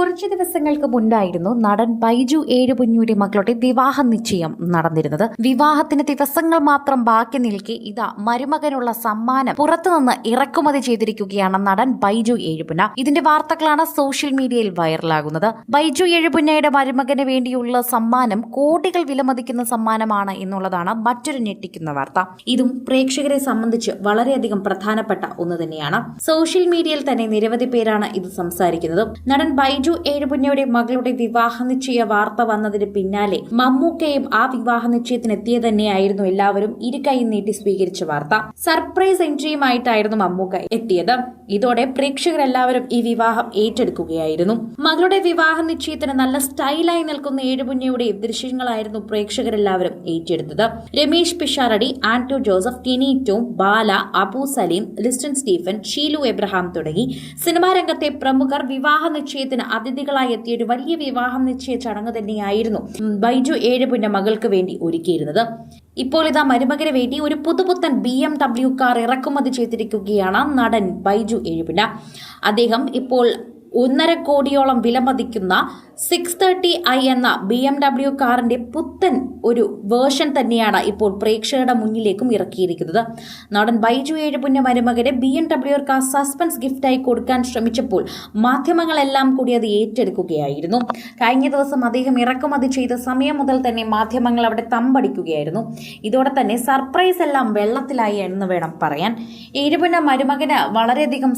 കുറച്ചു ദിവസങ്ങൾക്ക് മുൻപായിരുന്നു നടൻ ബൈജു ഏഴുപുഞ്ഞൂരി മകളുടെ വിവാഹ നിശ്ചയം നടന്നിരുന്നത്. വിവാഹത്തിന് ദിവസങ്ങൾ മാത്രം ബാക്കി നിൽക്കെ ഇതാ മരുമകനുള്ള സമ്മാനം പുറത്തുനിന്ന് ഇറക്കുമതി ചെയ്തിരിക്കുകയാണ് നടൻ ബൈജു ഏഴുപുന്ന ഇതിന്റെ വാർത്തകളാണ് സോഷ്യൽ മീഡിയയിൽ വൈറലാകുന്നത്. ബൈജു ഏഴുപുന്നയുടെ മരുമകന് വേണ്ടിയുള്ള സമ്മാനം കോടികൾ വിലമതിക്കുന്ന സമ്മാനമാണ് എന്നുള്ളതാണ് മറ്റൊരു ഞെട്ടിക്കുന്ന വാർത്ത. ഇതും പ്രേക്ഷകരെ സംബന്ധിച്ച് വളരെയധികം പ്രധാനപ്പെട്ട ഒന്ന് തന്നെയാണ്. സോഷ്യൽ മീഡിയയിൽ തന്നെ നിരവധി പേരാണ് ഇത് സംസാരിക്കുന്നത്. നടൻ ബൈജു ഏഴുപുന്നയുടെ മകളുടെ വിവാഹ നിശ്ചയ വാർത്ത വന്നതിന് പിന്നാലെ മമ്മൂക്കയും ആ വിവാഹ നിശ്ചയത്തിനെത്തിയ തന്നെയായിരുന്നു എല്ലാവരും ഇരുകൈ നീട്ടി സ്വീകരിച്ച വാർത്ത. സർപ്രൈസ് എൻട്രിയുമായിട്ടായിരുന്നു മമ്മൂക്ക എത്തിയത്. ഇതോടെ പ്രേക്ഷകരെല്ലാവരും ഈ വിവാഹം ഏറ്റെടുക്കുകയായിരുന്നു. മകളുടെ വിവാഹ നിശ്ചയത്തിന് നല്ല സ്റ്റൈലായി നിൽക്കുന്ന ഏഴുപുന്നയുടെ ദൃശ്യങ്ങളായിരുന്നു പ്രേക്ഷകരെല്ലാവരും ഏറ്റെടുത്തത്. രമേശ് പിഷാരടി ആന്റോ ജോസഫ് ടിനി ടോം ബാല അബു സലീം ലിസ്റ്റൻ സ്റ്റീഫൻ ഷീലു എബ്രഹാം തുടങ്ങി. സിനിമാ രംഗത്തെ പ്രമുഖർ വിവാഹ നിശ്ചയത്തിന് അതിഥികളായി എത്തിയ ഒരു വലിയ വിവാഹം നിശ്ചയ ചടങ്ങ് തന്നെയായിരുന്നു ബൈജു ഏഴുപുന്റെ മകൾക്ക് വേണ്ടി ഒരുക്കിയിരുന്നത്. ഇപ്പോൾ ഇതാ മരുമകന് വേണ്ടി ഒരു പുതുപുത്തൻ ബി എം ഡബ്ല്യു കാർ ഇറക്കുമതി ചെയ്തിരിക്കുകയാണ് നടൻ ബൈജു ഏഴുപിന അദ്ദേഹം ഇപ്പോൾ ഒന്നര കോടിയോളം വിലമതിക്കുന്ന സിക്സ് തേർട്ടി ഐ എന്ന ബി എം ഡബ്ല്യു കാറിന്റെ പുത്തൻ ഒരു വേർഷൻ തന്നെയാണ് ഇപ്പോൾ പ്രേക്ഷകരുടെ മുന്നിലേക്കും ഇറക്കിയിരിക്കുന്നത്. നടൻ Baiju Ezhupunna മരുമകന് B M W car suspense ഗിഫ്റ്റായി കൊടുക്കാൻ ശ്രമിച്ചപ്പോൾ മാധ്യമങ്ങളെല്ലാം കൂടി അത് ഏറ്റെടുക്കുകയായിരുന്നു. കഴിഞ്ഞ ദിവസം അദ്ദേഹം ഇറക്കുമതി ചെയ്ത സമയം മുതൽ തന്നെ മാധ്യമങ്ങൾ അവിടെ തമ്പടിക്കുകയായിരുന്നു. ഇതോടെ തന്നെ സർപ്രൈസ് എല്ലാം വെള്ളത്തിലായി എന്ന് വേണം പറയാൻ. ഏഴുപുന്ന മരുമകന് വളരെയധികം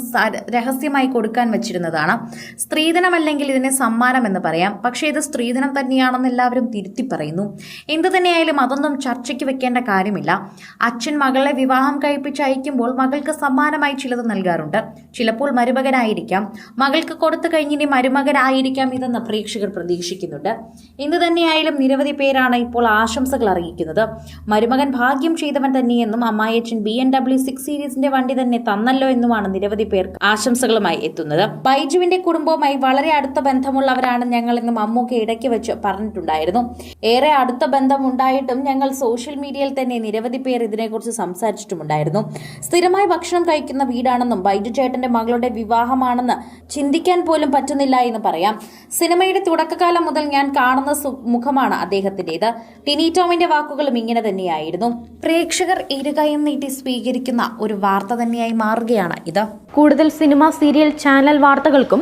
രഹസ്യമായി കൊടുക്കാൻ വെച്ചിരുന്നതാണ്. സ്ത്രീധനമല്ലെങ്കിൽ ഇതിനെ സമ്മാനം എന്ന് പറയാം. പക്ഷേ ഇത് സ്ത്രീധനം തന്നെയാണെന്ന് എല്ലാവരും തിരുത്തി പറയുന്നു. എന്തു തന്നെയായാലും അതൊന്നും ചർച്ചയ്ക്ക് വെക്കേണ്ട കാര്യമില്ല. അച്ഛൻ മകളെ വിവാഹം കഴിപ്പിച്ച് അയക്കുമ്പോൾ മകൾക്ക് സമ്മാനമായി ചിലത് നൽകാറുണ്ട്. ചിലപ്പോൾ മരുമകനായിരിക്കാം. മകൾക്ക് കൊടുത്തു കഴിഞ്ഞിനി മരുമകനായിരിക്കാം ഇതെന്ന് പ്രേക്ഷകർ പ്രതീക്ഷിക്കുന്നുണ്ട്. എന്തു തന്നെയായാലും നിരവധി പേരാണ് ഇപ്പോൾ ആശംസകൾ അറിയിക്കുന്നത്. മരുമകൻ ഭാഗ്യം ചെയ്തവൻ തന്നെയെന്നും അമ്മായച്ചൻ ബി എൻ ഡബ്ല്യു സിക്സ് സീരീസിന്റെ വണ്ടി തന്നെ തന്നല്ലോ എന്നുമാണ് നിരവധി പേർ ആശംസകളുമായി എത്തുന്നത്. ബൈജുവിന്റെ കുടുംബവുമായി വളരെ അടുത്ത ബന്ധമുള്ളവരാണ് ഞങ്ങൾ എന്ന് മമ്മൂക്ക ഇടയ്ക്ക് വെച്ച് പറഞ്ഞിട്ടുണ്ടായിരുന്നു. ഏറെ അടുത്ത ബന്ധമുണ്ടായിട്ടും ഞങ്ങൾ സോഷ്യൽ മീഡിയയിൽ തന്നെ നിരവധി പേർ ഇതിനെക്കുറിച്ച് സംസാരിച്ചിട്ടുമുണ്ടായിരുന്നു. സ്ഥിരമായി ഭക്ഷണം കഴിക്കുന്ന വീടാണെന്നും ബൈജു ചേട്ടന്റെ മകളുടെ വിവാഹമാണെന്ന് ചിന്തിക്കാൻ പോലും പറ്റുന്നില്ല എന്ന് പറയാം. സിനിമയുടെ തുടക്കകാലം മുതൽ ഞാൻ കാണുന്ന മുഖമാണ് അദ്ദേഹത്തിന്റേത് ടിനി ടോമിന്റെ വാക്കുകളും ഇങ്ങനെ തന്നെയായിരുന്നു. പ്രേക്ഷകർ ഇരുകയും നീട്ടി സ്വീകരിക്കുന്ന ഒരു വാർത്ത തന്നെയായി മാറുകയാണ് ഇത്. കൂടുതൽ സിനിമ സീരിയൽ ചാനൽ വാർത്തകൾക്കും